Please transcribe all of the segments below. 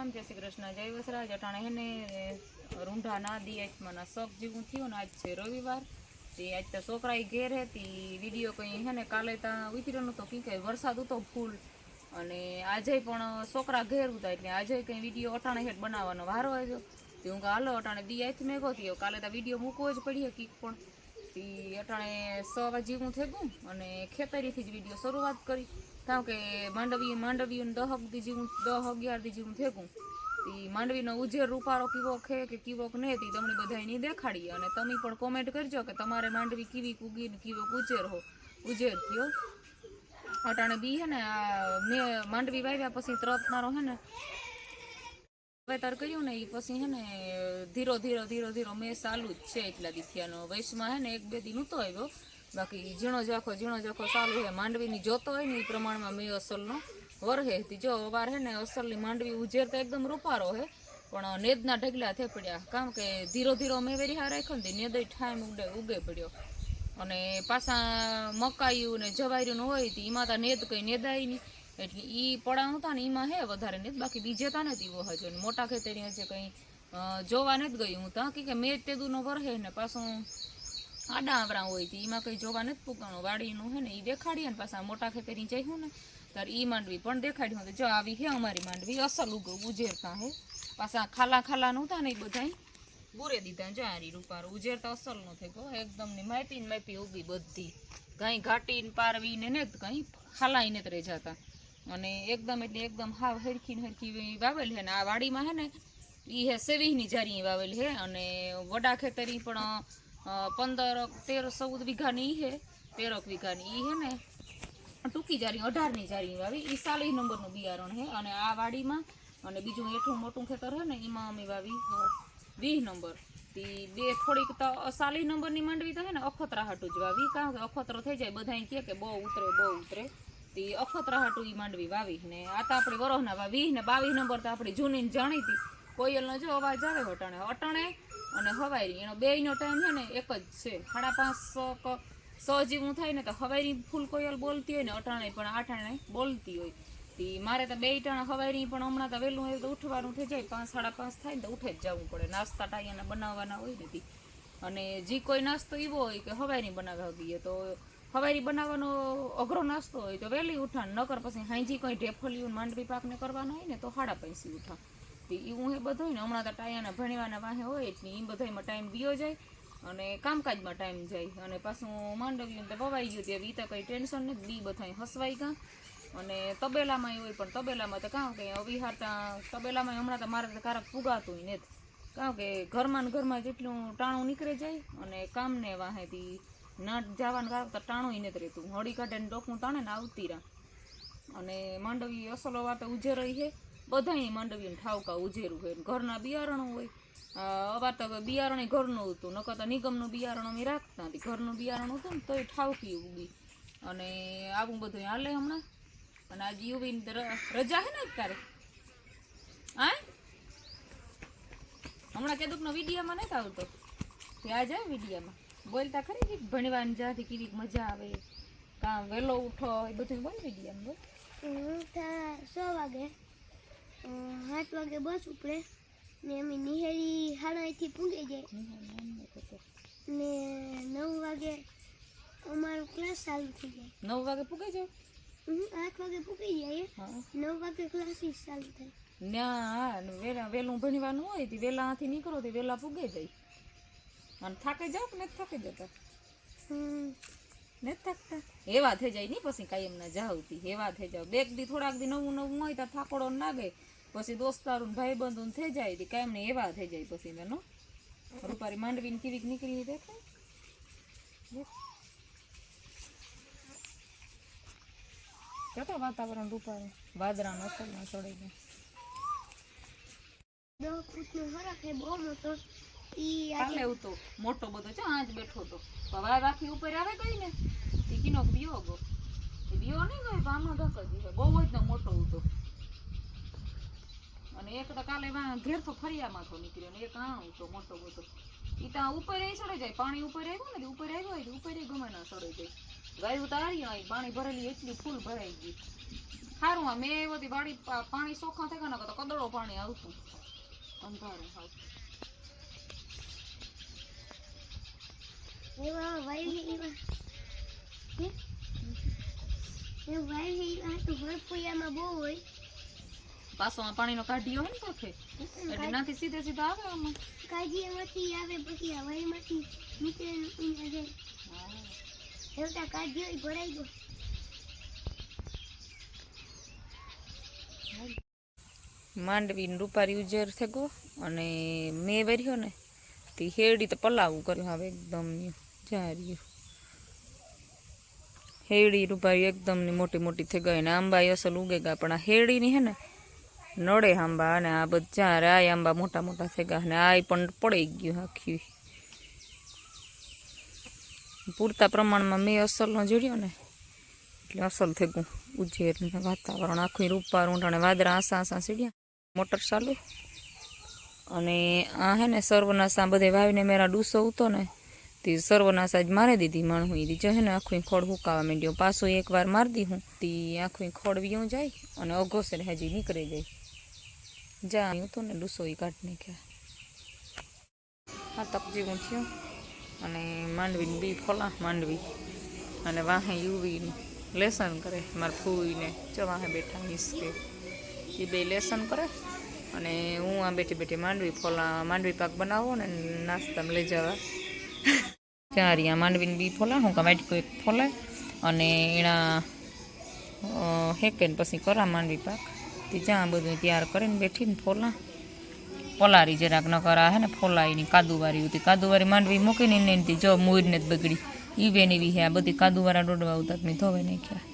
રામ, જય શ્રી કૃષ્ણ, જય વસરાજ, અટાણે હેને રૂંઢા ના દી આત્માના શોખ જેવું થયું ને આજ છે રવિવાર. તે આજ તો છોકરા ઘેર હતી, વીડિયો કંઈ હે ને કાલે ત્યાં ઉતરેલું તો કંઈ કંઈ વરસાદ હતો ફૂલ. અને આજે પણ છોકરા ઘેર હતા એટલે આજે કંઈ વીડિયો અટાણે હેઠ બનાવવાનો વારો આવ્યો. તે હું હાલો, અટાણે દી આથી મેઘો થયો. કાલે તો વીડિયો મૂકવો જ પડી કીક પણ. તી અટાણે સો જેવું હું થેગું અને ખેતરીથી જ વીડિયો શરૂઆત કરી. કારણ કે માંડવી માંડવી દહક દી જેવું, દહ અગિયાર દી જેવું થેગું. તી માંડવીનો ઉજેર રૂપારો કીવો ખે કે કીવો ને તી તમને બધાય નહીં દેખાડી અને તમે પણ કોમેન્ટ કરજો કે તમારે માંડવી કીવી કૂગી કીવો ઉજેર હો. ઉજેર થયો. અટાણે બી હે ને આ મેં માંડવી વાવ્યા પછી ત્રત મારો હે ને વાવેતર કર્યું ને એ પછી હે ને, ધીરો ધીરો ધીરો ધીરો મેં ચાલુ જ છે એટલા દીથિયાનો. વયસમાં હે ને એક બે દી નહોતો આવ્યો. બાકી ઝીણો જાખો ઝીણો જાખો ચાલુ છે. માંડવીની જોતો હોય ને એ પ્રમાણમાં મેં અસલનો વરહે તી જો અવાર હે ને અસલની માંડવી ઉજેર તો એકદમ રૂપારો હે. પણ નેદના ઢગલા થઈ પડ્યા. કારણ કે ધીરો ધીરો મેં વેરી હા રાખ્યો ને નેદ ઠાઈમ ઉડે, ઉગે પડ્યો. અને પાછા મકાયું ને જવાર્યું હોય તો એમાં તો નેદ કંઈ નેદાય નહીં. એટલે એ પડા હતા ને એમાં હે વધારે નહીં બાકી બીજે તા નથી એવો હજુ મોટા ખેતરી હશે કંઈ જોવા નથી ગઈ હું ત્યાં કે મેં તેદુનો વરહે ને પાછું આડા આવરા હોય તો. એમાં કંઈ જોવા નથી પૂકાણું વાડીનું હે ને એ દેખાડીએ ને પાછા મોટા ખેતરી જઈશું ને, ત્યારે એ માંડવી પણ દેખાડ્યું તો જો આવી હે અમારી માંડવી, અસલ ઉગ, ઉજેરતા હે. પાછા ખાલા ખાલા નહોતા ને એ બધા બુરે દીધા જો આરી રૂપાર. ઉજેરતા અસલ નો થઈ ગયો. એકદમની માપી ને માપી ઉગી બધી. કઈ ઘાટી ને પારવી ને ને કઈ ખાલાઈ ને રહી જતા. અને એકદમ એટલે એકદમ હાવ હરખી ને હરખી વાવેલ છે ને આ વાડીમાં છે ને એ હે સેવીની જારી વાવેલ છે અને વડા ખેતરી પણ પંદર, તેર, ચૌદ વીઘાની એ હે. તેરક વીઘાની એ હે ને, ટૂંકી જારી, અઢારની જારી વાવી. એ સાલી નંબરનું બિયારણ છે અને આ વાડીમાં, અને બીજું એઠું મોટું ખેતર છે ને એમાં અમે વાવી. વીસ નંબર. તી બે થોડીક તો સાલી નંબરની માંડવી તો છે ને, અખતરા હાટું જ વાવી. કારણ કે અખતરો થઈ જાય બધા કહે કે બહુ ઉતરે બહુ ઉતરે. તી અખતરા હાટુ ઈ માંડવી વાવી ને આ તો આપણે વરોહના વાવી ને બાવીસ નંબર તો આપણી જૂની જાણીતી કોયલનો જો અવાજ આવે અટાણે અટાણે અને હવાયરી. એનો બેયનો ટાઈમ છે ને એક જ છે. સાડા પાંચસો ક સો જેવું થાય ને તો હવાયરી ફૂલ કોયલ બોલતી હોય ને, અટાણે પણ આઠાણે બોલતી હોય. તે મારે તો બે ટાણા હવાયરી પણ હમણાં તો વહેલું હોય તો ઉઠવાનું થઈ જાય. પાંચ, સાડા પાંચ થાય ને તો ઉઠે જ જવું પડે. નાસ્તા ટાઈયાના બનાવવાના હોય ને અને જે કોઈ નાસ્તો એવો હોય કે હવાયરી બનાવવા ગઈએ તો હવાયરી બનાવવાનો અઘરો નાસ્તો હોય તો વહેલી ઉઠાણ નકર પછી હાંજી કોઈ ઢેફલિયું માંડવી પાકને કરવાનો હોય ને તો હાડા પૈસી ઉઠા. એ એવું એ બધું ને હમણાં તો ટાયાના ભણવાના વાહે હોય એટલે એ બધામાં ટાઈમ ગયો જાય અને કામકાજમાં ટાઈમ જાય. અને પાછું માંડવ્યું તો વવાઈ ગયું તે એ તો કંઈ ટેન્શન નથી, બી બધા હસવાઈ ગયા. અને તબેલામાં હોય પણ તબેલામાં તો કાં કે અવિહારતા તબેલામાં હમણાં તો મારે તો કારક પુગાતું નથી. કારણ કે ઘરમાં ને ઘરમાં જેટલું ટાણું નીકળે જાય અને કામને વાહેથી ના જવાનું કારણ તો ટાણું નથી રહેતું. હળી કાઢે ને ડોકું તાણે ને આવતી રા અને માંડવી અસલો વાત ઉજેરઈ છે. બધાય માંડવીને ઠાવકા ઉજેરું હોય. ઘરના બિયારણો હોય. અવાર તો બિયારણ ઘરનું હતું. નકર તો નિગમનું બિયારણ અમે રાખતા નથી. ઘરનું બિયારણ હતું ને તોય ઠાવકી ઉગી. અને આવું બધું હાલે હમણાં. અને આજે યુવીની રજા છે ને અત્યારે? હા? હમણાં કેદુકનો વિડીયામાં નથી આવતો? ત્યાં જાય વિડીયામાં? બોલતા ખરી કે ભણવાની જાતી કેવી મજા આવે? કામ વહેલો ઉઠો એ બધું બોલ વિડીયામાં બોલ. હું થા સો વાગે. સાત વાગે બસ ઉપડે. ને અમે નિહેરી હાડાથી પૂગી જાય. ને નવ વાગે અમારો ક્લાસ ચાલુ થઈ જાય. નવ વાગે પૂગે જાય આઠ વાગે પૂગી જાય. હા. નવ વાગે ક્લાસીસ ચાલુ થાય. ના વેલા વહેલું ભણવાનું હોય તે વહેલાથી નીકળો તે વહેલા પૂગે જાય. અને થાકી જાવ ને થાકે જતા? નથી થાકતા? એવા થઈ જાય નહીં પછી કાયમ ના જાવતી એવા થઈ જાવ. બે દી થોડાક દી નવું નવું હોય તો થાકોડો નાગે પછી દોસ્તારું ને ભાઈબંધુ ને થઈ જાય તે. કાંઈ એમને એવા થઈ જાય પછી એનો રૂપારી માંડવીને કેવીક નીકળી દેખાય દેખ. કેતો વાતાવરણ રૂપારી? વાદરા નો ચડી ગયો. દસ ફૂટનો ફરક છે બહુ મોટો. મોટો બધો છે, આજ બેઠો તો. હવે રાખી ઉપર આવે ગઈ ને? તે કિનો ગો એ નહીં ગયો તો ધક બહુ જ મોટો ઉતો અને એક તો કાલે ઘેર તો ફરિયામાં તો નીકળ્યો ને એક આ ઉતો મોટો બધો. ઈ ત્યાં ઉપર એ સડે જાય. પાણી ઉપર આવ્યું ને ઉપર આવ્યો હોય ઉપર એ ગમે ના સડે જાય. ગાયું તો આવી પાણી ભરેલી એટલી ફૂલ ભરાઈ ગઈ. સારું આ મેં એ બધી વાડી પાણી સોખા થઈ ગયા ને તો કદડો પાણી આવતું. અંધારું હાવ. એવા વાયુ એવા હે? એ વાયુ એવા તો ભરપૂરિયામાં બહુ હોય પાછો આ પાણીનો કાઢીયો હોય ને પોખે એટલે નાથી સીધે સીધા આવે આમાં. કાઢીયામાંથી આવે પછી આ વાયુમાંથી નીચે ઊંઘા જાય. એવતા કાઢીઓ ભરાઈ ગયો. માંડવી રૂપારી ઉજેર થેગો અને મેં વર્યો ને તે હેડી તો પલાવું કર્યું હવે એકદમ જાર્યું હેડી રૂપારી એકદમની મોટી મોટી થઈ ગઈ ને આંબા અસલ ઉગે ગયા, પણ આ હેડીની હે ને નડે આંબા અને આ બધા આ આંબા મોટા મોટા થઈ ગયા અને આ પણ પડી ગયું આખી. પૂરતા પ્રમાણમાં મેં અસલનો જોડ્યો ને, એટલે અસલ થઈ ગયું ઉજેર વાતાવરણ. આખું રૂપા રૂંઢ અને વાદળા આસા આસા સીડ્યા, મોટર ચાલુ. અને આ હે ને સર્વનાશા બધે વાવીને મેરા ડૂસો ઉતો ને તે સર્વનાશા જ મારી દીધી માણું એ જે હે ને આખું ખોડ હુકાવા માંડ્યો. પાછો એકવાર મારી દી હું તે આખું ખોડ વિયું જાય અને અઘોસર હજી નીકળી જાય જા હું તો ને ડૂસો એ કાઢી નાખ્યા. હા તક જેવું થયું અને માંડવીને બી ફોલા માંડવી. અને વાહે યુવી લેસન કરે મારા ફૂઈને. ચવાહે બેઠા હિસકે એ બે લેસન કરે અને હું આ બેઠી બેઠી માંડવી ફોલા માંડવી પાક બનાવો ને નાસ્તામાં લઈ જવા. ત્યાં રહ્યા માંડવીને બી ફોલા હું કાંઈ કોઈ ફોલાય અને એના હેકે ને પછી કરા માંડવી પાક. તે જ્યાં બધું તૈયાર કરીને બેઠીને ફોલા પલારી જરાક ન કરા હે ને ફોલાઈની કાદુવારી હતી. કાદુવારી માંડવી મૂકીને ને એનથી જો મૂરને જ બગડી. ઈવેન એવી હે આ બધી કાદુવાળા ડોડવા ઉતાર મેં ધોવે નાખ્યા.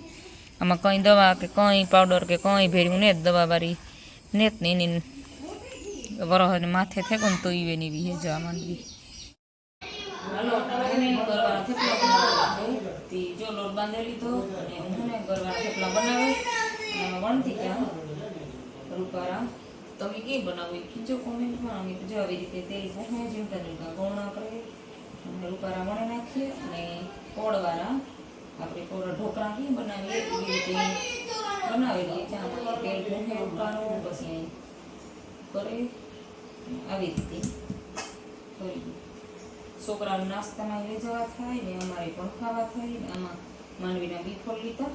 આમાં કંઈ દવા કે કંઈ પાવડર કે કંઈ ભેર્યું ને જ દવાવાળી ને જ ને એની વરહને માથે થેકો ને તો ઈવેન એવી હે જવા માંડવી. હાલો એને ગરવાના થેપલા બાંધી લીધો અને હું ને ગરવાના થેપલા બનાવે. અને ત્યાં રૂપારા તમે કે બનાવો? કીજો કોમેન્ટમાં અમે જો આવી રીતે તેલ ભૂંગે જીવતા જીવતા ગૌણા કરે અને રૂપારા વણે નાખીએ અને પોળવાળા આપણે કોળા ઢોકળા બનાવીએ? એવી રીતે બનાવી દઈએ ચામાં પછી કરે. આવી રીતે છોકરાઓ નાસ્તામાં લઈ જવા થાય ને અમારે પણ ખાવા થાય ને આમાં માંડવીના બી ફોલ લીધા.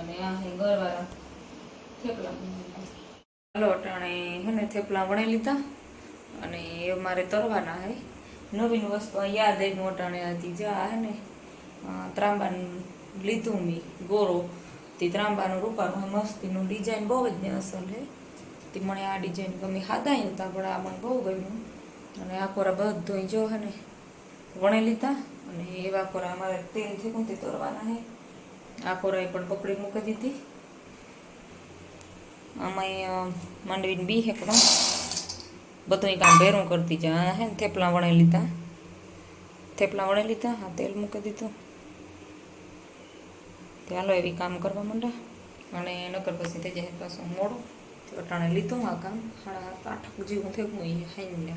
અને આ હે ગરવાળા થેપલા હાલો, અટાણે હે થેપલા વણી લીધા. અને એ મારે તરવાના હે. નવીન વસ્તુ યાદ આવી મોટાણે હતી જા હે ને ત્રાંબાનું લીધું મેં ગોરો. તે ત્રાંબાનું રૂપાનું મસ્તીનું ડિઝાઇન બહુ જ ને અસલ હે. તે મને આ ડિઝાઇન ગમે. હાદાય હતા પણ આ મને બહુ ગમ્યું. અને આ કોરા બધું જો હે ને વણી લીધા અને એવા કોરા અમારે તેલથી થયું તોરવાના હે. આ કોરા એ પણ પકડી મૂકી દીધી. આમાં એ, માંડવીને બી હેકડો બધું કામ ભેરું કરતી જા. હે થેપલા વણી લીધા. થેપલા વણી લીધા હા તેલ મૂકી દીધું. હાલો એવી કામ કરવા માંડા અને નકર પછી થઈ જાય પાછું મોડું અટાણે લીધું આ કામ. સાત આઠ જેવું થયું એ હાઈને ને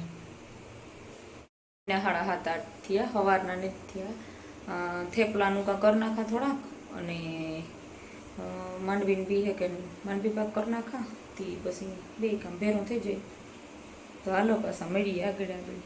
સાડા સાત, આઠ થયા, સવારના ને થયા. થેપલાનું કાં કરી નાખા થોડાક અને માંડવીને બી હે કે માંડવી પાક કરી નાખા. તે પછી બે કામ ભેરું થઈ જાય. તો હાલો પાછા મળીએ આગળ આગળ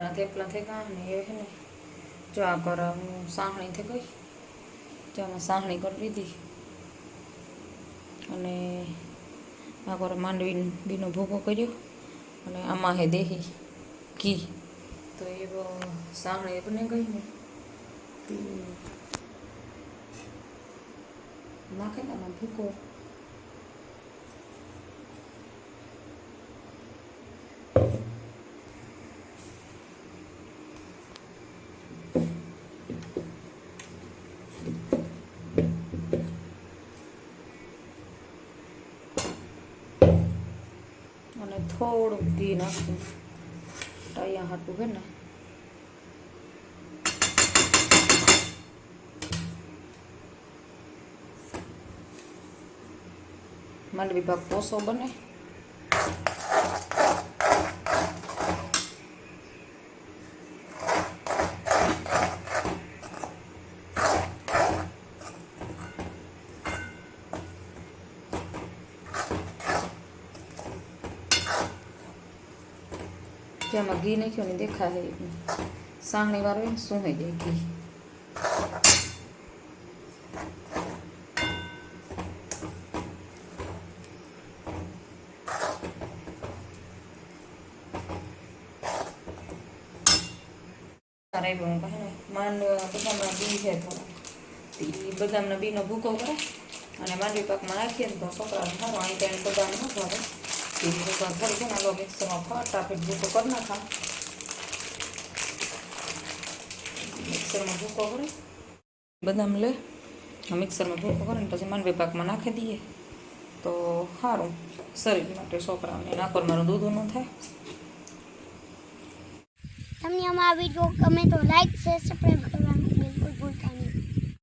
આ થેપલા થઈ ગયા ને એ ને જો આ કર સાહણી થઈ ગઈ. જો આમાં સાહણી કરી દીધી અને આખો માંડવી બીનો ભૂકો કર્યો. અને આમાં હે દેહી ઘી. તો એ સાંભળે બને ગઈ ને. નાખે ભૂકો. અને થોડુંક ઘી નાખું ટાયા હાટું હે ને માંડવી ભાગ કોસો બને જેમાં ઘી નાખ્યું ને દેખાય સાંગણી વાર હોય ને શું જાય ઘી. કહે બદામના બી છે બદામના બીનો ભૂકો કરે. અને માંડવી પાકમાં નાખીએ ને તો છોકરા અહીં ત્યાં બદામ ન ભાવે. થોડી છે ને આલો મિક્સરમાં ફટાફટ ભૂકો કરી નાખા મિક્સરમાં ભૂકો કરે બદામ લે મિક્સરમાં ભૂકો કરે ને પછી માંડવી પાકમાં નાખી દઈએ. તો સારું શરીર માટે છોકરાઓને નાકોર મારું દૂધ ન થાય. તમને અમારા વીડિયો ગમે તો લાઈક શેર સબસ્ક્રાઈબ કરવા